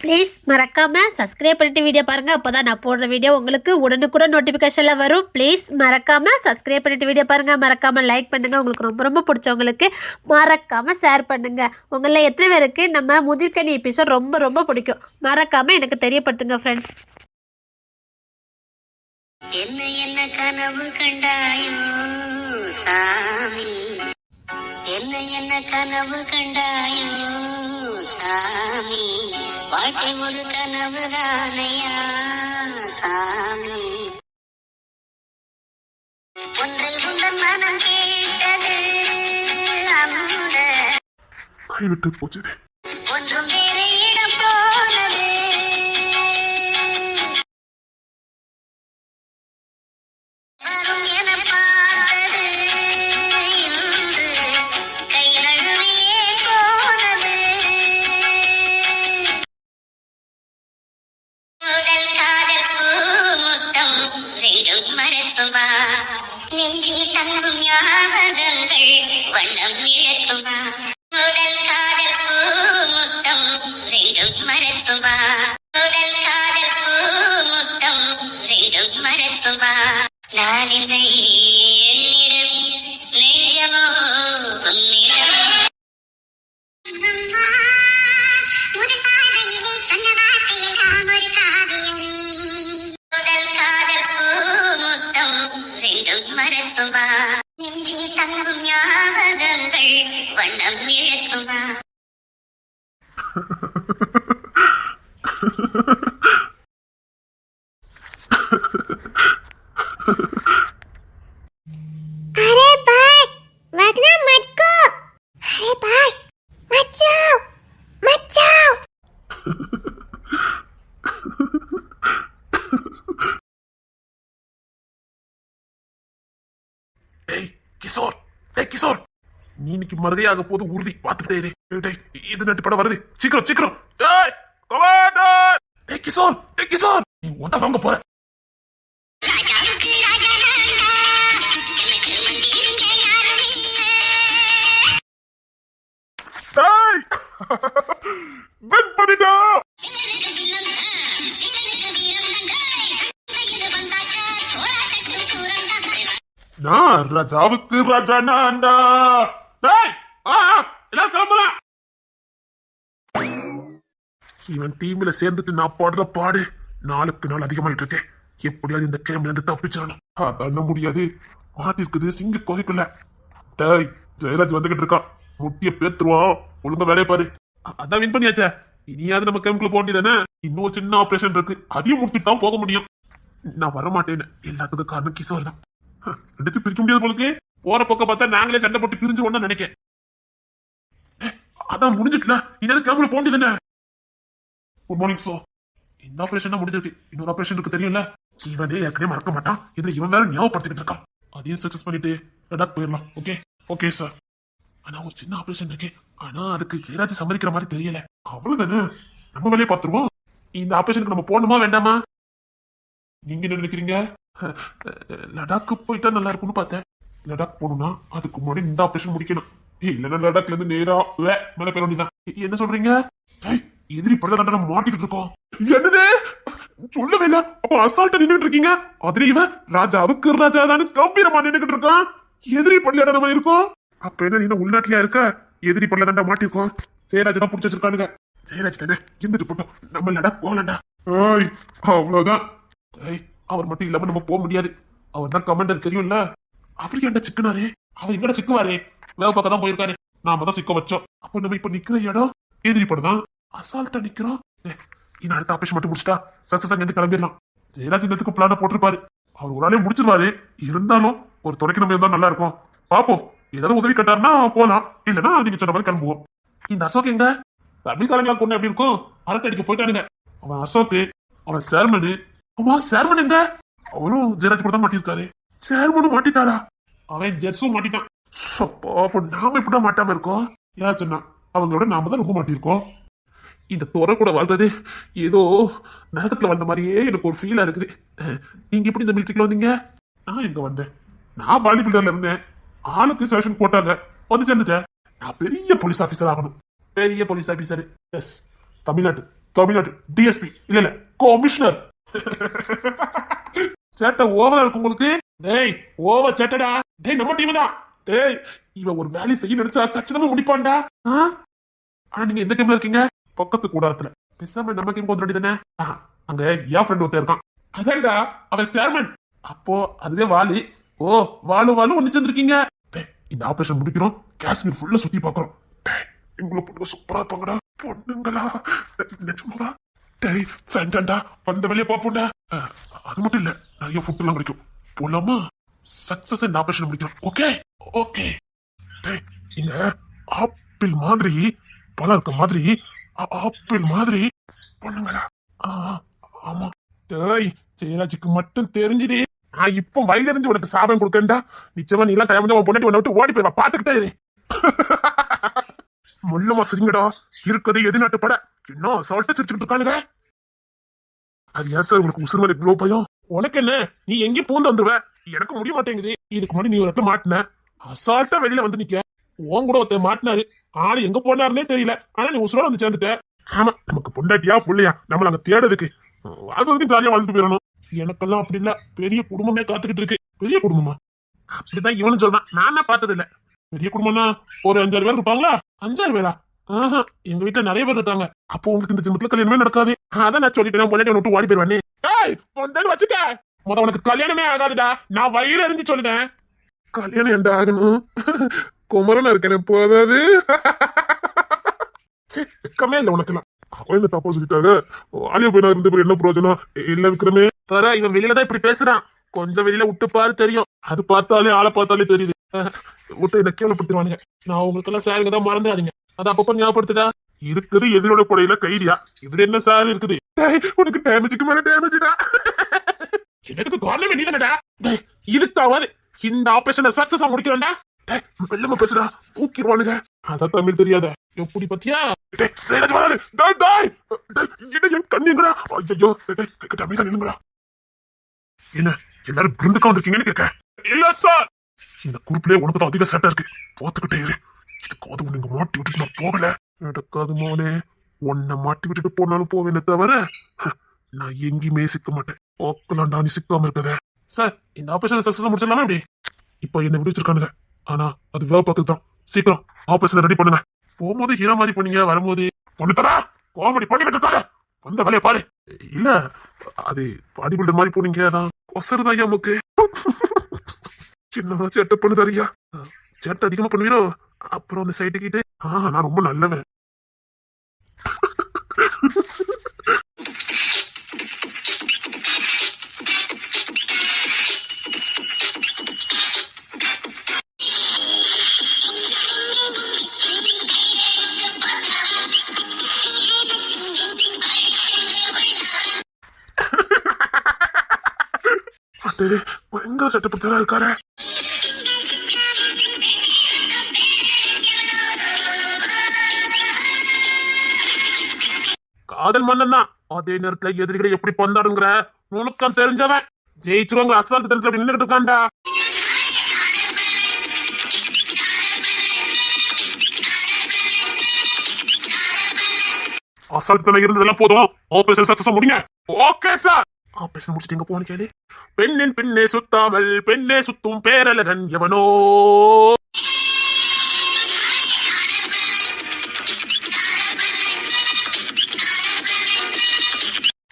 Please மறக்காமல் subscribe பண்ணிட்டு video பாருங்கள் அப்போ தான் நான் போடுற வீடியோ உங்களுக்கு உடனுக்குடன் நோட்டிஃபிகேஷனில் வரும். ப்ளீஸ் மறக்காமல் சப்ஸ்கிரைப் பண்ணிட்டு வீடியோ பாருங்கள் மறக்காமல் லைக் பண்ணுங்கள் உங்களுக்கு ரொம்ப ரொம்ப பிடிச்சவங்களுக்கு மறக்காமல் ஷேர் பண்ணுங்கள் உங்களில் எத்தனை பேருக்கு நம்ம முதிர்கனி எபிசோட் ரொம்ப ரொம்ப பிடிக்கும். மறக்காமல் எனக்கு தெரியப்படுத்துங்க ஃப்ரெண்ட்ஸ் என்ன என்ன கனவு கண்டாயோ சாமி. என்ன என்ன கனவு கண்டாயோ சாமி? வாழ்க்கை ஒரு கனவு தானையா சாமி? ஒன்றை உங்கள் மனம் கேட்டது அந்த கைவிட்டு போச்சு. ஒரு காவியமே. முதல் காதல் பூமுத்தம் ரெண்டும் மறக்குமா? நெஞ்சில் தங்கும் ஞாபகங்கள் வண்ணம் இழக்குமா ஏய் கிஷோர். ஏய் கிஷோர். நீ இன்னைக்கு மறுதையாக போது உறுதி பார்த்துட்டே இரு. டேய், இது நட்டு படம் வருது. சீக்கிரம் சீக்கிரம். டேய் கமாண்டர் ஏய் கிஷோர். ஏய் கிஷோர். நீ ஒன்றை வாங்க போற. டேய் பண்ணிட்டா நான் ராஜாவுக்கு ராஜா நான்டா டேய் ஆ எல்லாம் கிளம்பலாம் இவன் டீம்ல சேர்ந்துட்டு நான் பாடுற பாடு நாளுக்கு நாள் அதிகமாயிட்டு இருக்கேன் எப்படியாவது இந்த கேம்ல இருந்து தப்பிச்சிடணும் அதான் முடியாது. மாட்டிருக்குது சிங்க கோவைக்குள்ள டேய் ஜெயராஜ் வந்துகிட்டு இருக்கான். முட்டிய பேத்துருவான். ஒழுங்கா வேலையை பாரு. அதான் வின் பண்ணியாச்சே. இனியாவது நம்ம கேம்குள்ள போக வேண்டியதானே இன்னும் சின்ன ஆபரேஷன் இருக்கு. அதையும் முடிச்சுட்டு தான் போக முடியும். நான் வர மாட்டேன்னு எல்லாத்துக்கும் காரணம் கிஷோர் தான். ஹ, ரெண்டுத்தையும் பிரிக்க முடியாது போலுக்கு போற பக்கம் பார்த்தா நாங்களே சண்டை போட்டு பிரிஞ்சு ஒண்ணு நினைக்கேன். ஏ, அதான் முடிஞ்சிட்டுல இனியாவது கேம்குள்ள போக வேண்டியதானே குட் மார்னிங் சார் இந்த ஆபரேஷன் தான் முடிஞ்சிருக்கு. இன்னொரு ஆபரேஷன் இருக்கு தெரியும்ல? இவனே ஏற்கனவே மறக்க மாட்டான். இதுல இவன் வேற ஞாபகப்படுத்திக்கிட்டு இருக்கான். அதையும் சக்சஸ் பண்ணிட்டு லடாக் போயிடலாம். ஓகே ஓகே சார் ஆனா ஒரு சின்ன ஆபரேஷன் இருக்கு ஆனா அதுக்கு ஜெயராஜ் சம்மதிக்கிற மாதிரி தெரியல. அவ்வளவுதானே? நம்ம வேலையை பார்த்துருவோம். இந்த ஆபரேஷனுக்கு நம்ம போகணுமா வேண்டாமா? நீங்க என்ன நினைக்கிறீங்க? லடாக்கு போயிட்டா நல்லா இருக்கும்னு பார்த்தேன். லடாக் போகணும்னா அதுக்கு முன்னாடி இந்த ஆபரேஷன் முடிக்கணும். ஏய், இல்லைன்னா லடாக்ல இருந்து நேரா வே, மேல போயிட வேண்டியதான் என்ன சொல்றீங்க? ஏய், எதிரி படுத்த நம்ம மாட்டிட்டு இருக்கோம். என்னது? சொல்லவே இல்ல. அப்ப அசால்ட்டா நின்றுட்டு இருக்கீங்க? அதிரி இவன் ராஜாவுக்கு ராஜா தான் கம்பீரமா நின்னுகிட்டு இருக்கான். எதிரி பள்ளியாட நம்ம இருக்கோம். அப்ப என்ன நீ என்ன உள்நாட்டிலயா இருக்க? எதிரி பண்ணல தாண்டா மாட்டிருக்கோம் ஜெயராஜ் தான் புடிச்சு வச்சிருக்கானுங்க. ஜெயராஜ் தானே? இருந்துட்டு போட்டோம் நம்ம இல்லடா போகலண்டா ஏய் அவ்வளவுதான். ஏய் அவர் மட்டும் இல்லாம நம்ம போக முடியாது. அவர் தான் கமாண்டர் தெரியும்ல? அவர் ஏன்டா சிக்கனாரு. அவர் எங்கடா சிக்குவாரு? வேவ பக்கம் தான் போயிருக்காரு. நாம தான் சிக்க வச்சோம். அப்போ நம்ம இப்ப நிக்கிற இடம் எதிரி படம் தான். அசால்ட்டா நிக்கிறோம். இன்னும் அடுத்த ஆபரேஷன் மட்டும் முடிச்சிட்டா சக்சஸ் அங்கிருந்து கிளம்பிடலாம். ஜெயராஜ் இன்னத்துக்கு பிளான போட்டிருப்பாரு. அவர் ஒரு ஆளே முடிச்சிருவாரு. இருந்தாலும் ஒரு துணைக்கு நம்ம இருந்தா நல்லா இருக்கும். பாப்போம். ஏதாவது உதவி கட்டாருன்னா போலாம். இல்லைன்னா நீங்க சொன்ன மாதிரி கிளம்புவோம். இந்த அசோக் எங்க? தமிழ்காரங்களா கொண்டு எப்படி இருக்கும்? அரட்டை அடிக்க போயிட்டானுங்க. அவன் அசோக் அவன் சேர்மனு. அவன் சேர்மன் எங்க? அவரும் ஜெயராஜ் கூட தான் மாட்டிருக்காரு சேர்மனும் மாட்டிட்டாரா? அவன் ஜெர்ஸும் மாட்டிட்டான். சப்பா அப்ப நாம இப்படி மாட்டாம இருக்கோம்? யார் சொன்னா? அவங்களோட நாம தான் ரொம்ப மாட்டிருக்கோம் இந்த துறை கூட வாழ்றது ஏதோ நரகத்துல வந்த மாதிரியே எனக்கு ஒரு ஃபீலா இருக்குது. நீங்கள் நீங்க எப்படி இந்த மிலிட்ரிக்கில் வந்தீங்க? நான் இங்கே வந்தேன்? நான் பாடி இருந்தேன். ஆளுக்கு செஷன் போட்டாங்க. வந்து சேர்ந்துட்டேன் நான் பெரிய போலீஸ் ஆஃபீஸர் ஆகணும். பெரிய போலீஸ் ஆஃபீஸர் எஸ் தமிழ்நாட்டு. தமிழ்நாட்டு. டிஎஸ்பி இல்ல இல்ல. கமிஷனர் சேட்டை ஓவரா இருக்கு உங்களுக்கு? டேய் ஓவர் சேட்டடா. டேய் நம்ம டீம் தான். டேய் இவன் ஒரு வேலையை செய்ய நினைச்சா கச்சிதமா முடிப்பான்டா. ஆ? ஆனா நீங்க எந்த கேம்ல இருக்கீங்க? பக்கத்து கூடாரத்துல. பேசாம நம்ம கேம் கொஞ்சம் தானே அங்க என் ஃப்ரெண்ட் ஒருத்தர் இருக்கான். அதான்டா அவன் சேர்மன் அப்போ அதுவே வாலி. ஓ வாலு வாலு ஒண்ணு சேர்ந்துருக்கீங்க. இந்த ஆபரேஷன் முடிக்கிறோம் காஷ்மீர் ஃபுல்லா சுத்தி பாக்குறோம் டேய், எங்களை பொண்ணுங்க சூப்பரா இருப்பாங்கடா. பொண்ணுங்களா? டேய், நிஜமாடா? டேய் ஃபேண்டாண்டா வந்த வெளியே பாப்போம்டா அது மட்டும் இல்ல நிறைய ஃபுட் எல்லாம் கிடைக்கும். போலாமா? சக்சஸ் இந்த ஆபரேஷன் முடிக்கிறோம் ஓகே ஓகே டேய் இங்க ஆப்பிள் மாதிரி பழம் இருக்க மாதிரி ஆப்பிள் மாதிரி. பொண்ணுங்களா? ஆ, ஆமா. டேய் ஜெயராஜுக்கு மட்டும் தெரிஞ்சுதே. நான் இப்போ வயதிலிருந்து உனக்கு சாபம் கொடுக்கண்டா நிச்சயமா நீ எல்லாம் டைம் உன் பொண்ணாட்டி உன்னை விட்டு ஓடி போய் பாத்துக்கிட்டே இரு. முள்ளமா சரிங்கடா. இருக்கிறது எது நாட்டு பட இன்னும் அசால்ட்டா சிரிச்சுக்கிட்டு இருக்கானுங்க? அது ஏன் சார் உங்களுக்கு உசுறு மேல இவ்வளவு பயம்? உனக்கு என்ன? நீ எங்கேயும் பூந்து வந்துருவ. எனக்கு முடிய மாட்டேங்குது. இதுக்கு முன்னாடி நீ ஒரு இடத்துல மாட்டின. அசால்ட்டா வெளியில வந்து நிக்க. உன் கூட ஒருத்தர் மாட்டினாரு. ஆளு எங்க போனாருன்னே தெரியல. ஆனா நீ உசுரோட வந்து சேர்ந்துட்ட. ஆமா நமக்கு பொண்டாட்டியா புள்ளையா நம்மள அங்க தேடுறதுக்கு. வாழ்வதுக்கு ஜாலியா வாழ்ந்துட்டு போயிடணும். எனக்கெல்லாம் அப்படி இல்ல. பெரிய குடும்பமே காத்துக்கிட்டு இருக்கு. பெரிய குடும்பமா? அப்படிதான் இவனும் சொல்றான். நான் பார்த்தது இல்ல பெரிய குடும்பம்னா ஒரு அஞ்சாறு பேர் இருப்பாங்களா? அஞ்சாறு பேரா? ஆஹா எங்க வீட்டுல நிறைய பேர் இருக்காங்க. அப்போ உங்களுக்கு இந்த ஜென்மத்துல கல்யாணமே நடக்காது. அதான் நான் சொல்லிட்டேன். பொண்டாட்டி விட்டு ஓடி போயிருவானே ஏய் வச்சுக்க. முத உனக்கு கல்யாணமே ஆகாதுடா. நான் வயிறு அறிஞ்சு சொல்லுதேன். கல்யாணம் என்ன ஆகணும்? குமரன் இருக்கேன் போதாது. சரி இல்லை உனக்கெல்லாம். அவன் என்ன தப்பா சொல்லிட்டாங்க ஆலியா போய் நான் இருந்த என்ன பிரயோஜனம்? இல்ல விக்ரமே. தர இவன் வெளியில தான் இப்படி பேசுறான். கொஞ்சம் வெளியில விட்டு பாரு தெரியும். அது பார்த்தாலே ஆளை பார்த்தாலே தெரியுது. விட்டு என்ன கேவலப்படுத்திடுவானுங்க. நான் உங்களுக்கு எல்லாம் சாருங்க தான் மறந்துடாதீங்க. அதை அப்பப்ப ஞாபகப்படுத்துடா. இருக்குது எதிரோட படையில கைதியா? இதுல என்ன சார் இருக்குது? டேய், உனக்கு டேமேஜுக்கு மேல டேமேஜ்டா எனக்கு காரணம் நீ தானடா டேய் இதுக்காவது இந்த ஆபரேஷனை சக்சஸா முடிக்கிறேன்டா. டேய் பேசுடா. தூக்கிடுவானுங்க. அதான் தமிழ் தெரியாத. எப்படி பத்தியா என் கண்ணுங்கடா ஐயோ டேய் டேய் என்ன எல்லாரும் பிருந்துக்கா வந்திருக்கீங்கன்னு கேட்க. இல்ல சார். இந்த குரூப்லயே உனக்கு தான் அதிக சேட்டா இருக்கு. போத்துக்கிட்டே இரு. இதுக்காவது இங்க மாட்டி விட்டுட்டு நான் போகல. நடக்காது மோனே. உன்னை மாட்டி விட்டுட்டு போனாலும் போவேனே தவிர நான் எங்கேயுமே சிக்க மாட்டேன். ஓக்கலாண்டா நீ சிக்காம இருக்கத சார் இந்த ஆபரேஷன் சக்சஸ் முடிச்சிடலாமா இப்படி இப்போ என்ன விடுச்சிருக்கானுங்க ஆனா அது வேலை பார்க்குது தான் சீக்கிரம் ஆபரேஷன் ரெடி பண்ணுங்க. போகும்போது ஹீரோ மாதிரி பண்ணீங்க வரும்போது பொண்ணு தரா காமெடி பண்ணிக்கிட்டு இருக்காங்க வந்த வேலையை பாரு. இல்ல அது பாடி பில்டர் மாதிரி போனீங்க அதான். கொசருதாயா ஐயா முக்கு? சின்னதா சேட்டை பண்ணுதாரியா சேட்டை அதிகமா பண்ணுவீரோ? அப்புறம் அந்த சைட்டு கிட்ட ஆ நான் ரொம்ப நல்லவன். பயங்கர சட்டை பிடிச்சதா இருக்காரு? காதல் மன்னன் தான். அதே நேரத்துல எதிரிகளை எப்படி பந்தாடுங்கிற நுணுக்கம் தெரிஞ்சவன். ஜெயிச்சிருவாங்க அசால்ட் தனத்துல நின்றுட்டு இருக்கான்டா. அசால்ட் தலை இருந்ததெல்லாம் போதும். ஆபரேஷன் சக்சஸ் முடிங்க ஓகே சார். ஆபரேஷன் முடிச்சிட்டீங்க போன கேளு. பெண்ணின் பின்னே சுத்தாமல் பெண்ணே சுத்தும் பேரழகன் எவனோ?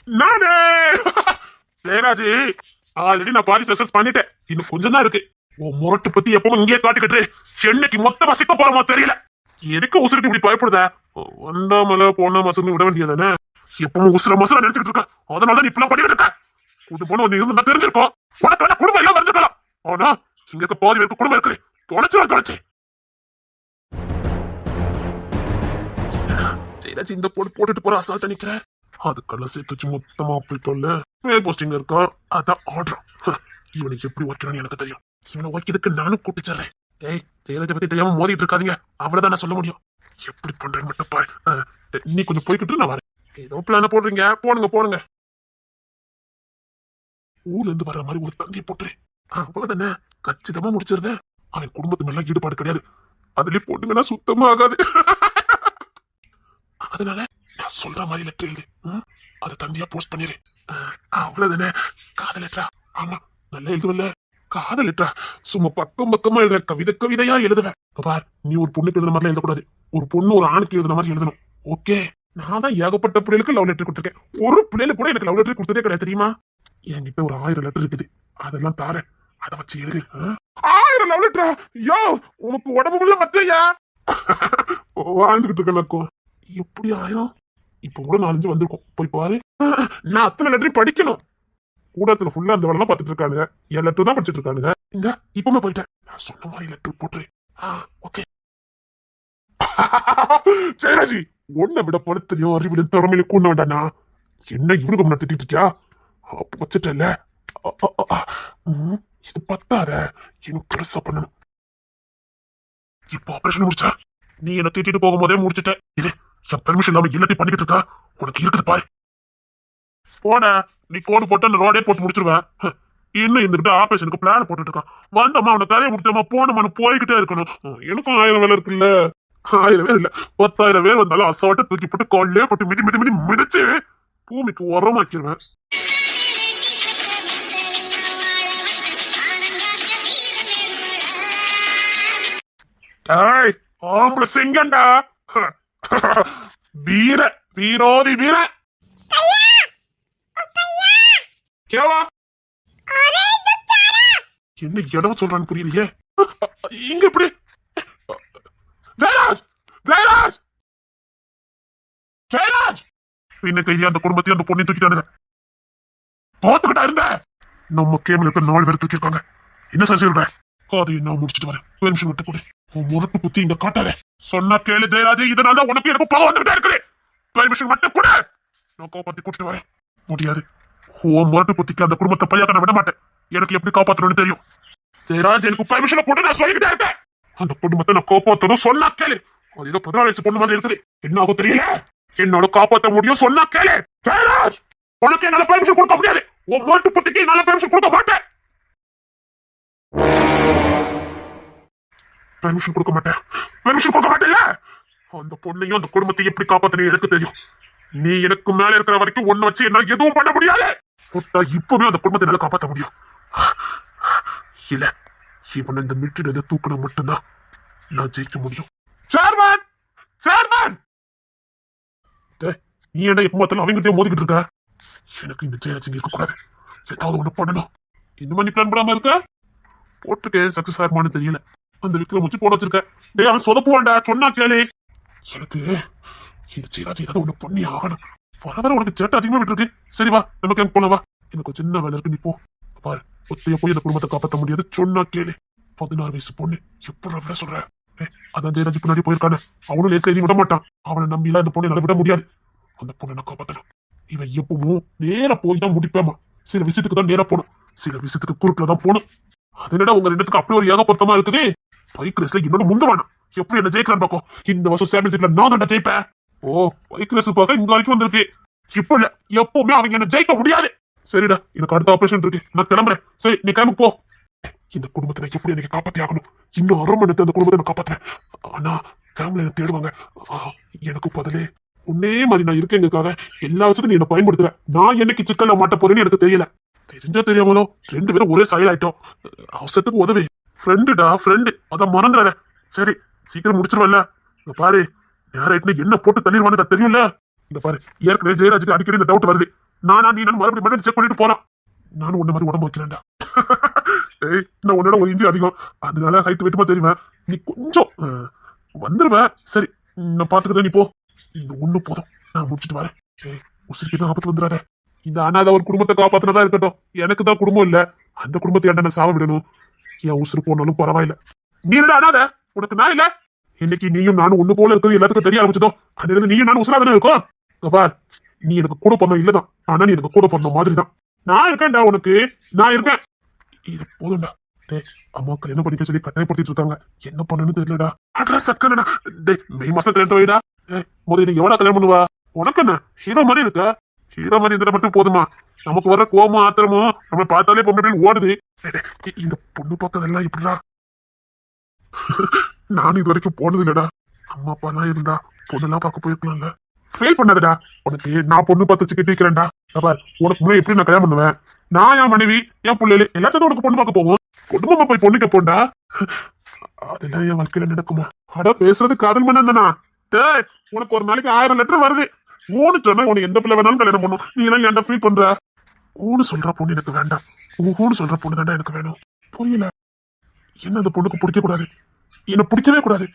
நானே! ஜெயராஜி ஆல்ரெடி நான் பாதி சக்சஸ் பண்ணிட்டேன். இன்னும் கொஞ்சம் தான் இருக்கு. உன் முரட்டு பத்தி எப்பவும் இங்கேயே காட்டிக்கிட்டு சென்னைக்கு மொத்தமா சிக்க போறோமோ தெரியல. எதுக்கு உசுருக்கு இப்படி பயப்படுத? வந்தா மலை போனா மசன்னு விட வேண்டியதானே எப்பவும் உசுர மசுர நினைச்சிட்டு இருக்க. அதனால தான் நீ இப்பெல்லாம் பண்ணிட்டு இருக்க. குடும்பம் ஒண்ணு இருந்து தெரிஞ்சிருக்கோம். உனக்கு வேணா குடும்பம் எல்லாம் இருந்துக்கலாம் ஆனா இங்க இருக்க பாதி பேருக்கு குடும்பம் இருக்கு தொலைச்சு தொலைச்சு. ஜெயராஜ் இந்த போட்டு போட்டுட்டு போற அசால்ட்ட நிக்கிறேன் அதுக்கெல்லாம் சேர்த்து வச்சு மொத்தமா போய் தொல்ல. மேல் போஸ்டிங் இருக்கா? அதான் ஆர்டர் இவனை எப்படி வைக்கிறான்னு எனக்கு தெரியும். இவனை ஒர்க்கிறதுக்கு நானும் கூட்டிச்சறேன் ஏய் ஜெயராஜ பத்தி தெரியாம மோதிட்டு இருக்காதீங்க. அவ்வளவுதான் நான் சொல்ல முடியும். எப்படி பண்றேன்னு மட்டும் பாரு. நீ கொஞ்சம் போய்கிட்டு நான் வரேன். ஏதோ பிளான போடுறீங்க. போடுங்க போடுங்க. ஊர்ல இருந்து வர்ற மாதிரி ஒரு தந்தியை போட்டுரு. அவ்வளவுதானே? கச்சிதமா முடிச்சிருந்த அவன் குடும்பத்து மேல ஈடுபாடு கிடையாது. அதுலயே போட்டுங்கன்னா சுத்தமா ஆகாது. அதனால நான் சொல்ற மாதிரி லெட்டர் எழுது. ம்? அதை தந்தியா போஸ்ட் பண்ணிரு. அவ்வளவுதானே? காதல் லெட்டரா ஆமா நல்லா எழுதுவல்ல. காதல் லெட்டரா சும்மா பக்கம் பக்கமா எழுதுற கவிதை கவிதையா எழுதுவேன் பார் நீ ஒரு பொண்ணுக்கு எழுதுன மாதிரி எழுதக்கூடாது. ஒரு பொண்ணு ஒரு ஆணுக்கு எழுதுன மாதிரி எழுதணும். ஓகே? நான் தான் ஏகப்பட்ட பிள்ளைகளுக்கு லவ் லெட்டர் கொடுத்துருக்கேன். ஒரு பிள்ளைகளுக்கு கூட எனக்கு லவ் லெட்டர் கொடுத்ததே கிடையாது தெரியுமா? என்கிட்ட ஒரு ஆயிரம் லெட்டர் இருக்குது. அதெல்லாம் தார அதை வச்சு எழுது. ஆயிரம் லவ் லெட்டரா யோ உனக்கு உடம்புக்குள்ள மச்சையா? வாழ்ந்துகிட்டு இருக்கலக்கோ எப்படி ஆயிரம்? இப்ப கூட நாலஞ்சு வந்திருக்கும். போய் பாரு. நான் அத்தனை லெட்டரையும் படிக்கணும். கூடத்துல ஃபுல்லா அந்த வேலை பார்த்துட்டு இருக்கானுங்க. என் லெட்டர் தான் படிச்சிட்டு இருக்கானுங்க. இந்த இப்பவுமே போயிட்டேன். நான் சொன்ன மாதிரி லெட்டர் போட்டுரு. ஓகே ஜெயராஜி! உன்னை விட படுத்தையும் அறிவிலும் திறமையிலும் கூண்ட வேண்டாண்ணா என்ன இவனுக்கு முன்ன திட்டிட்டு இருக்கியா? அப்ப வச்சுட்டல இது பத்தாத. எனக்கு பெருசா பண்ணணும். இப்போ ஆபரேஷன் முடிச்சா? நீ என்ன திட்டிட்டு போகும்போதே முடிச்சிட்ட. இது என் பெர்மிஷன் இல்லாம எல்லாத்தையும் பண்ணிக்கிட்டு இருக்கா? உனக்கு இருக்குது பாரு. போன நீ கோடு போட்டு அந்த ரோடே போட்டு முடிச்சிருவேன். இன்னும் இருந்துகிட்டு ஆபரேஷனுக்கு பிளான் போட்டுட்டு இருக்கான். வந்தம்மா அவனை கதையை முடிச்சோமா போனமானு போய்கிட்டே இருக்கணும். எனக்கும் ஆயிரம் வேலை இருக்குல்ல. ஆயிரம் பேர் இல்ல பத்தாயிரம் பேர் வந்தாலும் அசால்ட்டா தூக்கி போட்டு கொள்ளே போட்டு மிதி மிதி மிதி மிதிச்சு பூமிக்கு உரமாக்கிடுவேன் டேய் ஆம்பளை சிங்கண்டா. வீர வீரோதி வீர. கேவா. என்ன இடம் சொல்றான்னு புரியலையே. இங்க எப்படி? ஜெயராஜ்! ஜெயராஜ்! ஜெயராஜ்! என்ன கைதியா அந்த குடும்பத்தையும் அந்த பொண்ணை தூக்கிட்டானுங்க. பார்த்துக்கிட்டா இருந்த? நம்ம கேமில் இருக்க நாலு பேர் தூக்கியிருக்காங்க. என்ன சார் சொல்ற? காதையை நான் முடிச்சிட்டு வரேன். ஒரு நிமிஷம் விட்டு கொடு. உன் முரட்டு புத்தி இங்க காட்டாத. சொன்னா கேளு ஜெயராஜ். இதனால தான் உனக்கு எனக்கு பகம் வந்துகிட்டே இருக்குது. பெர்மிஷன் மட்டும் கொடு. நான் காப்பாத்தி கூட்டிட்டு வரேன். முடியாது. உன் முரட்டு புத்திக்கு அந்த குடும்பத்தை பையாக்க நான் விட மாட்டேன். எனக்கு எப்படி காப்பாத்தணும்னு தெரியும். ஜெயராஜ் எனக்கு பெர்மிஷனை கூட. நான் சொல்லிக்கிட்டே இருக்கேன் அந்த குடும்பத்தை நான் காப்பாத்தணும் சொன்னா கேளு. அது ஏதோ பதினாலு வயசு பொண்ணு மாதிரி இருக்குது. என்ன ஆகும் தெரியல. என்னோட காப்பாத்த முடியும் சொன்னா கேளு. ஜெயராஜ் உனக்கு என்னால பெர்மிஷன் கொடுக்க முடியாது. உன் முரட்டு புத்திக்கு என்னால பெர்மிஷன் கொடுக்க மாட்டேன். பெர்மிஷன் கொடுக்க மாட்டேன். பெர்மிஷன் கொடுக்க மாட்டேன்ல அந்த பொண்ணையும் அந்த குடும்பத்தையும் எப்படி காப்பாத்தணும் எனக்கு தெரியும். நீ எனக்கு மேல இருக்கிற வரைக்கும் ஒண்ணு வச்சு என்னால எதுவும் பண்ண முடியாது. ஒட்டா இப்பவே அந்த குடும்பத்தை என்னால காப்பாற்ற முடியும். இல்ல இவன் இந்த மில்ட்ரி எதை தூக்கினா மட்டும்தான். நான் ஜெயிக்க முடியும். சேர்மன்! சேர்மன்! நீ என்ன எப்ப பார்த்தாலும் அவங்ககிட்டயே மோதிக்கிட்டு இருக்க? எனக்கு இந்த ஜெயலட்சுமி இருக்க கூடாது ஏதாவது ஒண்ணு பண்ணணும். இந்த மாதிரி பிளான் பண்ணாம இருக்க? போட்டிருக்கேன் சக்சஸ் ஆகுமான்னு தெரியல. அந்த விக்ரம் வச்சு போட வச்சிருக்க டேய் அவன் சொதப்புவான்டா சொன்னா கேளு. எனக்கு இந்த ஜெயராஜ் ஏதாவது ஒண்ணு பண்ணி ஆகணும். வர வர உனக்கு சேட்டை அதிகமா விட்டு இருக்கு சரி வா நமக்கு அங்க போலாம் வா. எனக்கு சின்ன வேலை இருக்கு நீ போ. பாரு. ஒத்தைய போய் இந்த குடும்பத்தை காப்பாற்ற முடியாது. சொன்னா கேளு. பதினாறு வயசு பொண்ணு. எப்படி விட சொல்ற? அதான் ஜெயராஜ் பின்னாடி போயிருக்கானே. அவனும் லேசில் எதையும் விட மாட்டான். அவனை நம்பிலாம் இந்த பொண்ணை என்னால விட முடியாது. அந்த பொண்ணை நான் காப்பாத்தணும். இவன் எப்பவும் நேரா போய் தான் முடிப்பேமா சில விஷயத்துக்கு தான் நேரா போகணும். சில விஷயத்துக்கு குறுக்கில தான் போகணும். அது என்னடா உங்க ரெண்டுத்துக்கு அப்படி ஒரு ஏகப்பொருத்தமா இருக்குது? பைக் ரேஸ்ல இன்னொன்னு முந்த எப்படி என்ன ஜெயிக்கிறான்னு பாக்கோ. இந்த வருஷம் சாம்பியன்ஷிப்ல நான் தான் ஜெயிப்பேன். ஓ பைக் ரேஸ் பார்க்க இங்க வரைக்கும் வந்திருக்கு. இப்ப இல்ல எப்பவுமே அவங்க என்ன ஜெயிக்க முடியாது. சரிடா எனக்கு அடுத்த ஆபரேஷன் இருக்கு. நான் கிளம்புறேன். சரி நீ கிளம்பு போ. இந்த குடும்பத்தை எப்படி எனக்கு காப்பாத்தி ஆகணும்? இன்னும் அரை மணி நேரத்துல அந்த குடும்பத்தை நான் காப்பாத்துறேன். ஆனா ஃபேமிலி என்ன தேடுவாங்க. எனக்கு பதிலே உன்னே மாதிரி நான் இருக்கேங்கக்காக எல்லா விஷயத்தையும் நீ என்ன பயன்படுத்துற. நான் என்னைக்கு சிக்கல்ல மாட்ட போறேன்னு எனக்கு தெரியல. தெரிஞ்சா தெரியாமலோ ரெண்டு பேரும் ஒரே சைல் ஆயிட்டோம். அவசரத்துக்கு உதவி. ஃப்ரெண்டுடா ஃப்ரெண்டு அதான் மறந்துடாத. சரி சீக்கிரம் முடிச்சிருவல்ல. இந்த பாரு நேரம் என்ன போட்டு தள்ளிடுவான்னு தெரியல தெரியும்ல? இந்த பாரு ஏற்கனவே ஜெயராஜுக்கு அடிக்கடி இந்த டவுட் வருது. நானா நீ நான் மறுபடியும் மறுபடியும் செக் பண்ணிட்டு போறான் நானும் உன்ன மாதிரி உடம்பு வைக்கிறேன்டா. ஏய் நான் உன்னோட ஒரு இஞ்சி அதிகம். அதனால ஹைட் வெட்டுமா தெரியுவேன் நீ கொஞ்சம் வந்துருவேன் சரி நான் பாத்துக்கிறேன் நீ போ. இந்த ஒண்ணு போதும். நான் முடிச்சிட்டு வரேன். ஏய் உசிரிக்கு தான் ஆபத்து வந்துடாத. இந்த அனாதை ஒரு குடும்பத்தை காப்பாத்தினதா இருக்கட்டும். எனக்கு தான் குடும்பம் இல்ல. அந்த குடும்பத்தை ஏன்டா நான் சாவ விடணும்? என் உசுறு போனாலும் பரவாயில்ல. நீ என்னடா உனக்கு நான் இல்ல? இன்னைக்கு நீயும் நானும் ஒண்ணு போல இருக்கிறது எல்லாத்துக்கும் தெரிய ஆரம்பிச்சதோ அதுல இருந்து நீயும் நானும் உசுராதானே இருக்கோம்? இங்க பார். நீ எனக்கு கூட பண்ண இல்லதான் ஆனா நீ எனக்கு கூட பண்ண மாதிரி தான் நான் இருக்கேன்டா உனக்கு. நான் இருக்கேன். இது போதும்டா. டேய் அம்மா கல்யாணம் பண்ணிக்க சொல்லி கட்டாயப்படுத்திட்டு இருக்காங்க. என்ன பண்ணணும்னு தெரியலடா. அட்ரஸ் சக்கனடா டேய் மே மாசம் கல்யாணம் வைடா ஏ முதல்ல நீ எவ்வளவு கல்யாணம் பண்ணுவா? உனக்கு என்ன? ஹீரோ மாதிரி இருக்க? ஹீரோ மாதிரி இருந்தா மட்டும் போதுமா? நமக்கு வர கோமோ ஆத்திரமும் நம்ம பார்த்தாலே பொண்ணு ஓடுது. இந்த பொண்ணு பார்த்ததெல்லாம் எப்படிடா? நானும் இது வரைக்கும் போனது இல்லடா அம்மா அப்பா தான் இருந்தா பொண்ணெல்லாம் பார்க்க போயிருக்கலாம்ல. ஃபெயில் பண்ணாதடா. உனக்கு நான் பொண்ணு பார்த்து வச்சு கட்டிக்கிறேன்டா. பார் உனக்கு முன்னாடி எப்படி நான் கல்யாணம் பண்ணுவேன்? நான் என் மனைவி என் பிள்ளைல எல்லாத்தையும் உனக்கு பொண்ணு பார்க்க போவோம். குடும்பமா போய் பொண்ணு போண்டா அதெல்லாம் என் வாழ்க்கையில நடக்குமா? அட பேசுறது காதல் மன்னன் டேய் உனக்கு ஒரு நாளைக்கு ஆயிரம் லெட்டர் வருது. ஊனு சொன்னா உனக்கு எந்த பிள்ளை வேணாலும் கல்யாணம் பண்ணும். நீ எல்லாம் ஏன்டா ஃபீல் பண்ற? ஊனு சொல்ற பொண்ணு எனக்கு வேண்டாம். ஊனு சொல்ற பொண்ணு தாண்டா எனக்கு வேணும். புரியல. என்ன அந்த பொண்ணுக்கு பிடிக்க கூடாது என்ன பிடிக்கவே கூடாது.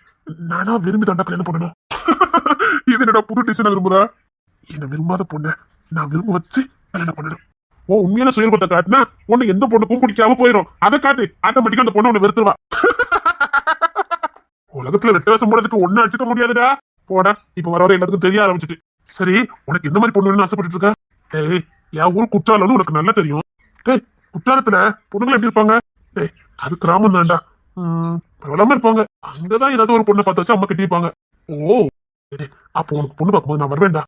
நானா விரும்பி தாண்டா கல்யாணம் பண்ணணும். இது என்னடா புது டிசைன் விரும்புற? என்ன விரும்பாத பொண்ணை நான் விரும்ப வச்சு கல்யாணம் பண்ணணும்? ஓ உண்மையான சுயல்பத்தை காட்டினா உன்னை எந்த பொண்ணுக்கும் பிடிக்காம போயிடும். அதை காட்டு. ஆட்டோமேட்டிக்கா அந்த பொண்ணு உன்னை வெறுத்துருவா. உலகத்துல ரெட்ட வேஷம் போடுறதுக்கு ஒண்ணு அடிச்சுக்க முடியாதுடா. போடா இப்ப வர வர எல்லாத்துக்கும் தெரிய ஆரம்பிச்சிட்டு. சரி உனக்கு எந்த மாதிரி பொண்ணு ஆசைப்பட்டு இருக்க? டேய் என் ஊர் குற்றாலம்னு உனக்கு நல்லா தெரியும். டேய் குற்றாலத்துல பொண்ணுங்க எப்படி இருப்பாங்க? டேய் அது கிராமம் தான்டா உம் பிரபலமா இருப்பாங்க. அங்கதான் ஏதாவது ஒரு பொண்ணை பார்த்து வச்சு அம்மா கட்டியிருப்பாங்க. ஓ அப்போ உனக்கு பொண்ணு பார்க்கும்போது நான் வருவேன்டா.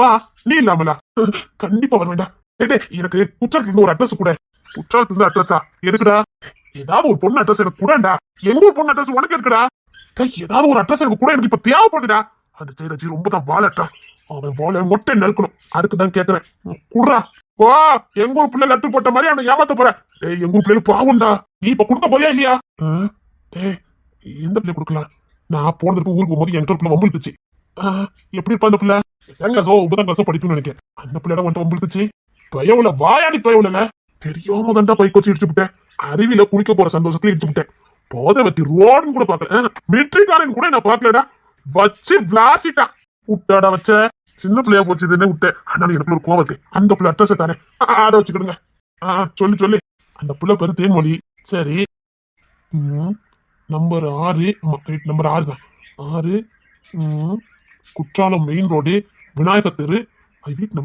வா நீ இல்லாமலா? கண்டிப்பா வருவேன்டா. டேய், டேய், எனக்கு குற்றாலத்துல இருந்து ஒரு அட்ரஸ் கூட. குற்றாலத்துல இருந்து அட்ரஸா எதுக்குடா? ஏதாவது ஒரு பொண்ணு அட்ரஸ் எனக்கு கூடண்டா எங்க ஒரு பொண்ணு அட்ரஸ் உனக்கு இருக்குடா டேய், ஏதாவது ஒரு அட்ரஸ் எனக்கு கூட. எனக்கு இப்ப தேவைப்படுதுடா. அந்த ஜெயராஜி ரொம்ப தான் வாழட்டா. அவன் வாழ மொட்டை நறுக்கணும். அதுக்கு தான் கேக்குறேன். ம், குடுறா. ஓ எங்க ஊர் பிள்ளை லட்டு போட்ட மாதிரி அவனை ஏமாத்த போற. டேய் எங்க ஊர் பிள்ளைகள் பாவம்டா. நீ இப்ப கொடுக்க போறியா இல்லையா? டேய் எந்த பிள்ளை கொடுக்கலாம்? நான் போனதுக்கு ஊருக்கு போகும்போது என்கிட்ட ஒரு பிள்ளை வம்பிழுத்துச்சு எப்படி இருப்பா அந்த பிள்ளை? எட்டாம் கிளாஸோ ஒன்பதாம் கிளாஸோ படிக்கும்னு நினைக்கிறேன். அந்த பிள்ளையோட வந்துட்டு வம்பிழுத்துச்சு பயவுல வாயாடி பயவுல தெரியாம தான்டா பை கொச்சு இடிச்சு விட்டேன். அருவியில குளிக்க போற சந்தோஷத்துல இடிச்சு விட்டேன். போதை வத்தி ரோடுன்னு கூட பாக்கல மிலிட்ரிக்காரன் கூட நான் பாக்கலடா வச்சு விளாசிட்டான் விட்டாடா வச்ச. சின்ன பிள்ளையா போச்சு இதுன்னு விட்டேன். அதனால எனக்கு ஒரு கோவத்து அந்த பிள்ளை அட்ரஸ் தானே. அதை வச்சுக்கிடுங்க. ஆ சொல்லு சொல்லு. அந்த பிள்ளை பேரு தேன்மொழி. சரி. நம்பர் ஆறு. ஆமா, நம்பர் ஆறு தான். ஆறு குற்றாலம் மெயின் ரோடு விநாயகர் தெரு. வீட்டு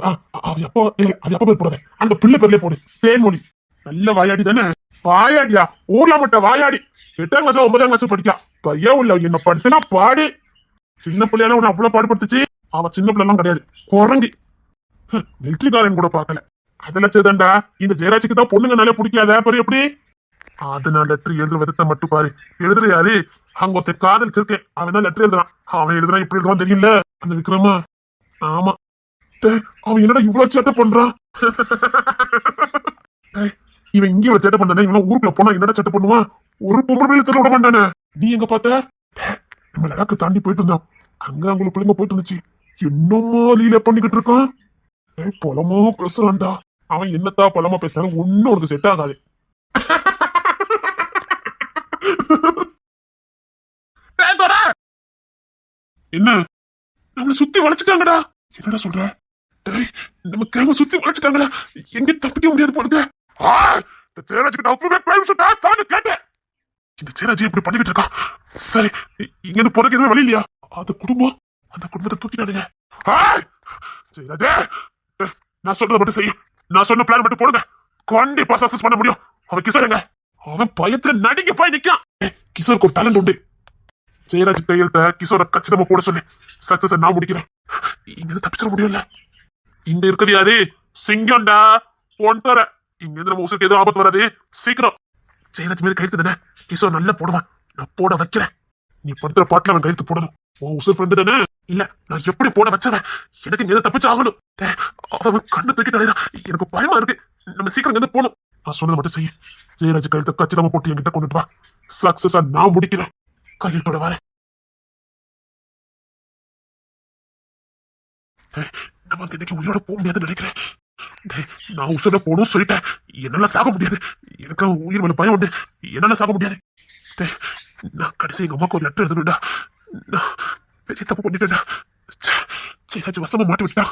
அது அப்பா அது அப்பா பேர் போடாத அந்த பிள்ளை பேர்லயே போடு. தேன்மொழி நல்ல வாயாடி தானே? வாயாடியா? ஊர்ல மட்டும் வாயாடி. எட்டாம் கிளாஸ் ஒன்பதாம் கிளாஸ் படிக்கா. பையன் உள்ள என்ன படுத்தினா பாடு. சின்ன பிள்ளையால உன்னை அவ்வளவு பாடுபடுத்துச்சு. அவ சின்ன பிள்ளைலாம் கிடையாது. குரங்கி. மிலிட்ரிக்காரன் கூட பாக்கல அதுல சேதண்டா இந்த ஜெயராஜுக்கு தான் பொண்ணுங்கனாலே பிடிக்காத. பாரு எப்படி? அதனால லெட்டர் எழுதுற விதத்தை மட்டும் பாரு. எழுதுற யாரு? அங்க ஒருத்தன் காதல் இருக்கு அவன் தான் லெட்டர் எழுதுறான். அவன் எழுதுறான் இப்படி எழுதுவான் தெரியல. அந்த விக்ரமா. ஆமா. டேய், அவன் என்னடா இவ்வளவு சேட்டை பண்றான்? இவன் இங்க இவ்வளவு சேட்டை பண்ணானே இவன் ஊருக்குள்ள போனா என்னடா சேட்டை பண்ணுவான்? ஒரு பொம்பளை பிள்ளை விட மாட்டானே? நீ எங்க பார்த்த? நம்ம லடாக்கு தாண்டி போயிட்டு இருந்தோம் அங்க அவங்களுக்கு பிள்ளைங்க போயிட்டு இருந்துச்சு என்னமா லீல பண்ணிக்கிட்டு இருக்கான்? ஏய் பொலமா பேசுறான்டா. அவன் என்னத்தா பழமா பேசுறாங்க ஒன்னும் ஒரு செட் ஆகாது. ஏய், என்ன? நம்மள சுத்தி வளைச்சிட்டாங்கடா! என்னடா சொல்ற? டேய் நம்ம கேம சுத்தி வளைச்சிட்டாங்கடா! எங்க தப்பிக்க முடியாது போடுங்க ஆ, இந்த சேராஜுக்கு நான் அப்பவே பேர் தாங்க கேட்டேன்! இந்த சேராஜி இப்படி பண்ணிக்கிட்டு இருக்கா? சரி இங்க இருந்து போறதுக்கு எதுவும் வழி இல்லையா? அந்த குடும்பம் அந்த குடும்பத்தை தூக்கிட்டானுங்க! ஆய்! சேராஜே ஏய், நான் சொல்றத மட்டும் செய்ய நான் சொன்ன பிளான் மட்டும் போடுங்க! கண்டிப்பா சக்சஸ் பண்ண முடியும்! அவன் கிஷோருங்க! அவன் பயத்துல நடிக்க போய் நிக்கான் ஏய், கிஷோருக்கு ஒரு டேலண்ட் உண்டு! ஜெயராஜ் கையெழுத்த கிஷோரை கச்சிதமா போட சொல்லி. சக்சஸ் நான் முடிக்கிறேன். இங்க தப்பிச்சிட முடியும்ல. இங்க இருக்கிறது யாரு? சிங்கம்டா. ஒன் தர. இங்க இருந்து நம்ம உசுருக்கு எதுவும் ஆபத்து வராது. சீக்கிரம். ஜெயராஜ் மேல கழுத்து தானே? கிஷோர் நல்லா போடுவான். நான் போட வைக்கிறேன். நீ படுத்துற பாட்டுல அவன் கழுத்து போடணும். உன் உசுர் ஃப்ரெண்டு தானே? இல்ல நான் எப்படி போட வச்சவன்? எனக்கு இங்க தப்பிச்சு ஆகணும்? அவன் கண்ணு தூக்கிட்டாலே எனக்கு பயமா இருக்கு. நம்ம சீக்கிரம் இருந்து போகணும். நான் சொன்னது மட்டும் செய்ய ஜெயராஜ் கழுத்தை கச்சிதமா போட்டு என்கிட்ட கொண்டுட்டு வா. சக்சஸா நான் முடிக்கிறேன். கையெழுத்தோட வரேன் நமக்கு இன்னைக்கு உயிரோட போக முடியாதுன்னு நினைக்கிறேன். டேய், நான் உசுர போகணும்னு சொல்லிட்டேன். என்னால சாக முடியாது. எனக்கு உயிர் மேல பயம் உண்டு. என்னால சாக முடியாது. நான் கடைசி எங்க அம்மாக்கு ஒரு லெட்டர் எழுதணும்டா. நான் பெரிய தப்பு பண்ணிட்டேன்டா. ச்சே, வசமா மாட்டி விட்டான்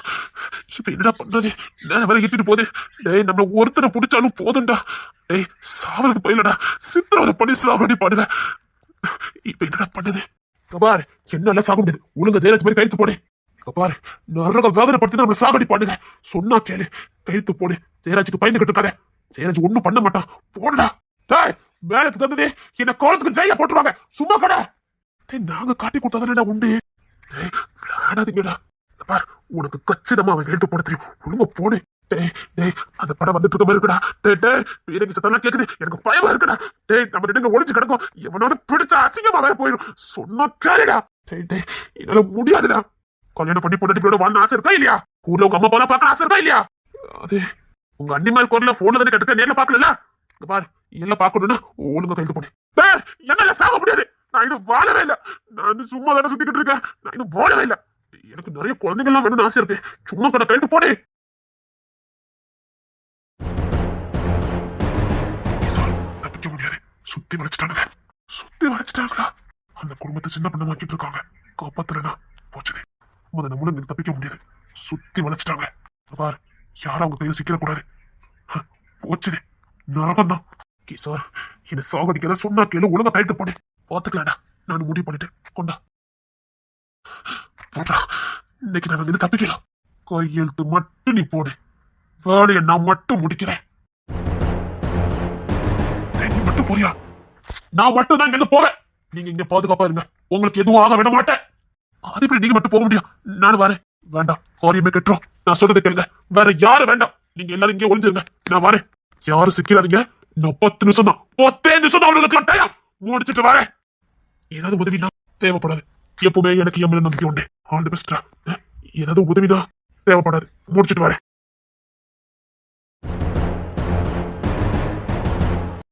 இப்ப என்னடா பண்றது? நேரம் வரை இட்டுட்டு போகுது. டேய் நம்மள ஒருத்தனை பிடிச்சாலும் போதும்டா. டேய் சாவதுக்கு போயிலடா சித்திரவதை பண்ணி சாவடி பாடுவேன். இப்ப என்னடா பண்ணுது? கபார் என்னால சாக முடியாது? ஒழுங்க ஜெயராஜ் மாதிரி கைத்து போடு. கபார் நரக வேதனை படுத்து நம்மள சாகடி பண்ணுங்க. சொன்னா கேளு. கைத்து போடு. ஜெயராஜுக்கு பயந்துகிட்டு இருக்காத ஜெயராஜ் ஒண்ணும் பண்ண மாட்டான். போடா. டேய் வேலைக்கு தந்ததே என்ன கோலத்துக்கு ஜெயில போட்டுருவாங்க. சும்மா கடை. நாங்க காட்டி கொடுத்தாதானடா உண்டு. விளையாடாதீங்கடா. பார் உனக்கு கச்சிதமா அவன் எழுத்து போட தெரியும். ஒழுங்க போடு. டேய் டேய் அந்த படம் வந்துட்டு இருக்க இருக்குடா. டே டே எனக்கு சத்தம்லாம் கேக்குது. எனக்கு பயமா இருக்குடா. டேய் நம்ம ரெண்டுங்க ஒளிச்சு கிடக்கும். எவனோட பிடிச்ச அசிங்கமா வேற போயிடும் சொன்னா கேளுடா. டேய் டே என்னால முடியாதுடா. கல்யாணம் பண்ணி பொண்டாட்டி வாழ்ந்த ஆசை இருக்கா இல்லையா? ஊர்ல உங்க அம்மா போனா பார்க்க ஆசை இருக்கா இல்லையா? அது உங்க அண்ணி மாதிரி குரல்ல போன்ல தானே கட்டுக்க நேர்ல பாக்கல பாரு எல்லாம் பாக்கணும்னா ஒழுங்க கைது போடு. டேய், என்னால சாக முடியாது. நான் இன்னும் வாழவே இல்ல. நான் சும்மா தானே சுத்திக்கிட்டு இருக்கேன். நான் இன்னும் வாழவே இல்ல. எனக்கு நிறைய குழந்தைங்கள்லாம் வேணும்னு ஆசை இருக்கு. சும்மா கடை கைது போடு. சுத்தி வளைச்சிட்டானுங்க. சுத்தி வளைச்சிட்டாங்களா அந்த குடும்பத்தை சின்ன பண்ண மாக்கிட்டு இருக்காங்க. காப்பாத்துறேனா? போச்சுது முதல்ல நம்மளும் இங்க தப்பிக்க முடியாது. சுத்தி வளைச்சிட்டாங்க. பார் யாரும் அவங்க கையில சிக்கிடக்கூடாது. ஹ, போச்சுது நரகம் தான் சார் என்ன சாகடிக்கல சொன்னா கேளு ஒழுங்கா கைட்டு போடு. பாத்துக்கலாடா நான் முடிவு பண்ணிட்டேன். கொண்டா. போடா. இன்னைக்கு நாங்க இருந்து தப்பிக்கலாம் கையெழுத்து மட்டும் நீ போடு. வேலையை நான் மட்டும் முடிக்கிறேன். போறியா நான் மட்டும் தான் இங்க போறேன். நீங்க இங்க பாதுகாப்பா இருங்க உங்களுக்கு எதுவும் ஆக விட மாட்டேன். அது இப்படி நீங்க மட்டும் போக முடியும் நான் வரேன். வேண்டாம். காரியமே கட்டுறோம் நான் சொல்றதை கேளுங்க. வேற யாரும் வேண்டாம். நீங்க எல்லாரும் இங்கே ஒளிஞ்சிருங்க. நான் வரேன். யாரும் சிக்கிறாதீங்க நான் பத்து நிமிஷம் தான் பத்தே நிமிஷம் தான் அவங்களுக்கு கட்டாயம் முடிச்சிட்டு வரேன். ஏதாவது உதவினா? தேவைப்படாது. எப்பவுமே எனக்கு என் நம்பிக்கை உண்டு. ஆல் தி பெஸ்டா ஏதாவது உதவினா? தேவைப்படாது. முடிச்சிட்டு வரேன்.